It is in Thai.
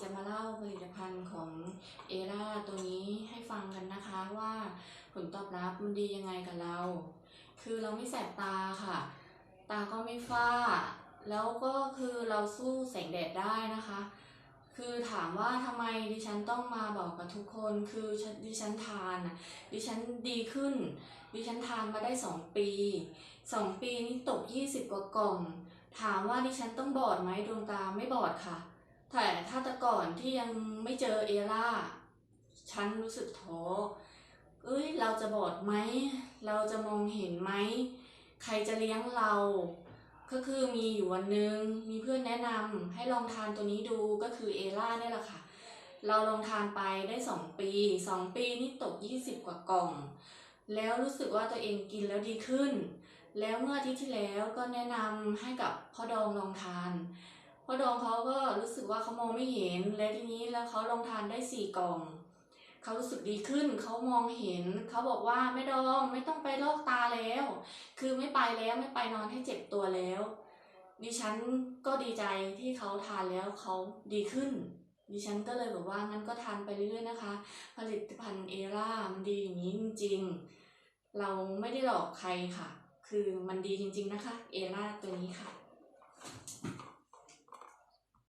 จะมาเล่าผลิตภัณฑ์ของเอราตัวนี้ให้ฟังกันนะคะว่าผลตอบรับมันดียังไงกับเรา คือเราไม่แสบตาค่ะ ตาก็ไม่ฝ้า แล้วก็คือเราสู้แสงแดดได้นะคะ คือถามว่าทำไมดิฉันต้องมาบอกกับทุกคน คือดิฉันทานนะดิฉันดีขึ้น ดิฉันทานมาได้สองปีสองปีนี้ตกยี่สิบกว่ากล่องถามว่าดิฉันต้องบอดไหมดวงตาไม่บอดค่ะ แต่ถ้าแต่ก่อนที่ยังไม่เจอเอล่า ฉันรู้สึกท้อ เอ้ย เราจะบอดไหม เราจะมองเห็นไหม ใครจะเลี้ยงเรา ก็คือมีอยู่วันหนึ่งมีเพื่อนแนะนำให้ลองทานตัวนี้ดูก็คือเอล่าเนี่ยแหละค่ะ เราลองทานไปได้สองปีสองปีนี่ตกยี่สิบกว่ากล่อง แล้วรู้สึกว่าตัวเองกินแล้วดีขึ้น แล้วเมื่ออาทิตย์ที่แล้วก็แนะนำให้กับพ่อดองลองทาน พ่อดองเขาก็รู้สึกว่าเขามองไม่เห็น และทีนี้แล้วเขาลองทานได้สี่กล่องเขารู้สึกดีขึ้นเขามองเห็นเขาบอกว่าไม่ดองไม่ต้องไปลอกตาแล้ว คือไม่ไปแล้วไม่ไปนอนให้เจ็บตัวแล้ว ดิฉันก็ดีใจที่เขาทานแล้วเขาดีขึ้น ดิฉันก็เลยบอกว่างั้นก็ทานไปเรื่อยๆนะคะ ผลิตภัณฑ์เอร่ามันดีอย่างนี้จริงๆ เราไม่ได้หลอกใครค่ะ คือมันดีจริงๆนะคะ เอร่าตัวนี้ค่ะ